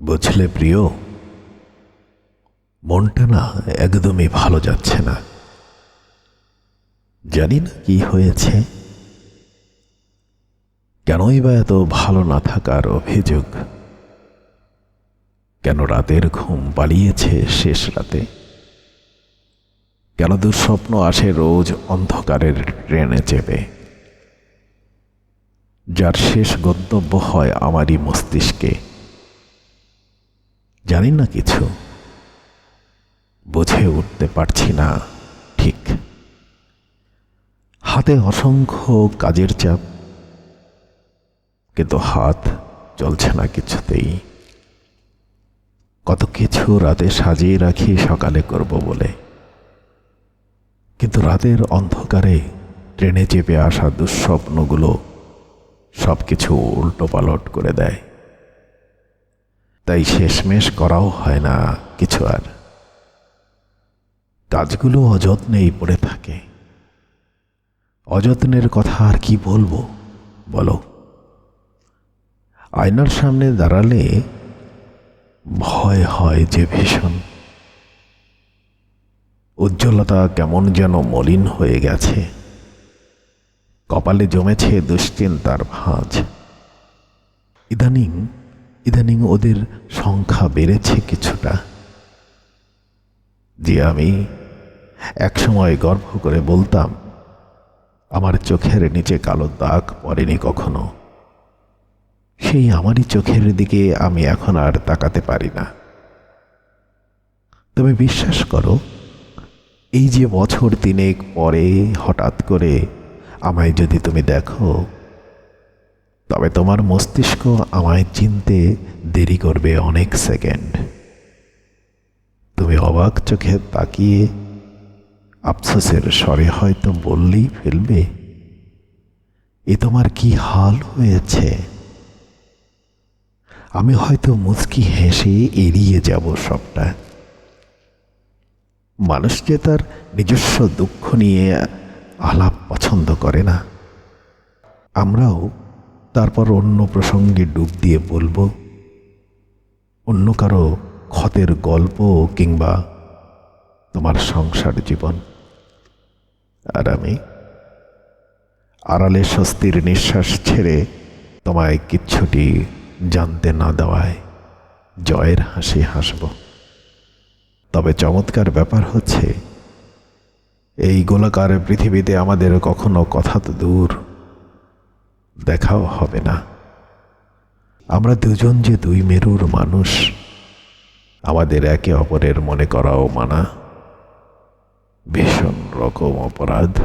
বুঝলে প্রিয়, মনটা না একদমই ভালো যাচ্ছে না। জানি না কি হয়েছে। কেনই বা এত ভালো না থাকার অভিযোগ? কেন রাতের ঘুম পালিয়েছে শেষ রাতে? কেন দুঃস্বপ্ন আসে রোজ অন্ধকারের ট্রেনে চেপে? যার শেষ গন্তব্য হয় আমারই মস্তিষ্কে। জানি না কিছু? বুঝে উঠতে পারছি না, ঠিক। হাতে অসংখ্য কাজের চাপ, কিন্তু হাত চলছে না কিছুতেই। কত কিছু রাতে সাজিয়ে রাখি সকালে করব বলে। কিন্তু রাতের অন্ধকারে ট্রেনে চেপে আসা দুঃস্বপ্নগুলো সব কিছু উল্টো পালট করে দেয়। তাই শেষমেশ করাও হয় না কিছু আর। কাজগুলো অযত্নেই পড়ে থাকে। অযত্নের কথা আর কি বলব, বলো। আয়নার সামনে দাঁড়ালে ভয় হয় যে ভীষণ। উজ্জ্বলতা কেমন যেন মলিন হয়ে গেছে। কপালে জমেছে দুশ্চিন্তার ভাঁজ। ইদানিং ইদানিং ওদের সংখ্যা বেড়েছে কিছুটা। যে আমি একসময় গর্ব করে বলতাম, আমার চোখের নিচে কালো দাগ পড়েনি কখনো। সেই আমারই চোখের দিকে আমি এখন আর তাকাতে পারি না। তুমি বিশ্বাস করো, এই যে বছর তিনেক পরে হঠাৎ করে আমায় যদি তুমি দেখো তবে তোমার মস্তিষ্ক আমায় চিনতে দেরি করবে অনেক সেকেন্ড। তুমি অবাক চোখে তাকিয়ে আফসোসের স্বরে হয়তো বললেই ফেলবে, এ তোমার কি হাল হয়েছে? আমি হয়তো মুচকি হেসে এড়িয়ে যাব সবটা। মানুষ যে তার নিজস্ব দুঃখ নিয়ে আলাপ পছন্দ করে না, আমরাও তারপর অন্য প্রসঙ্গে ডুব দিয়ে বলব, অন্য কারও ক্ষতের গল্প কিংবা তোমার সংসার জীবন। আর আমি আড়ালে স্বস্তির নিঃশ্বাস ছেড়ে তোমায় কিচ্ছুটি জানতে না দেওয়ায় জয়ের হাসি হাসব। তবে চমৎকার ব্যাপার হচ্ছে, এই গোলাকার পৃথিবীতে আমাদের কখনো কথা তো দূর দেখাও হবে না। আমরা দুজন যে দুই মেরুর মানুষ, আমাদের একে অপরের মনে করাও মানা। ভীষণ রকম অপরাধ।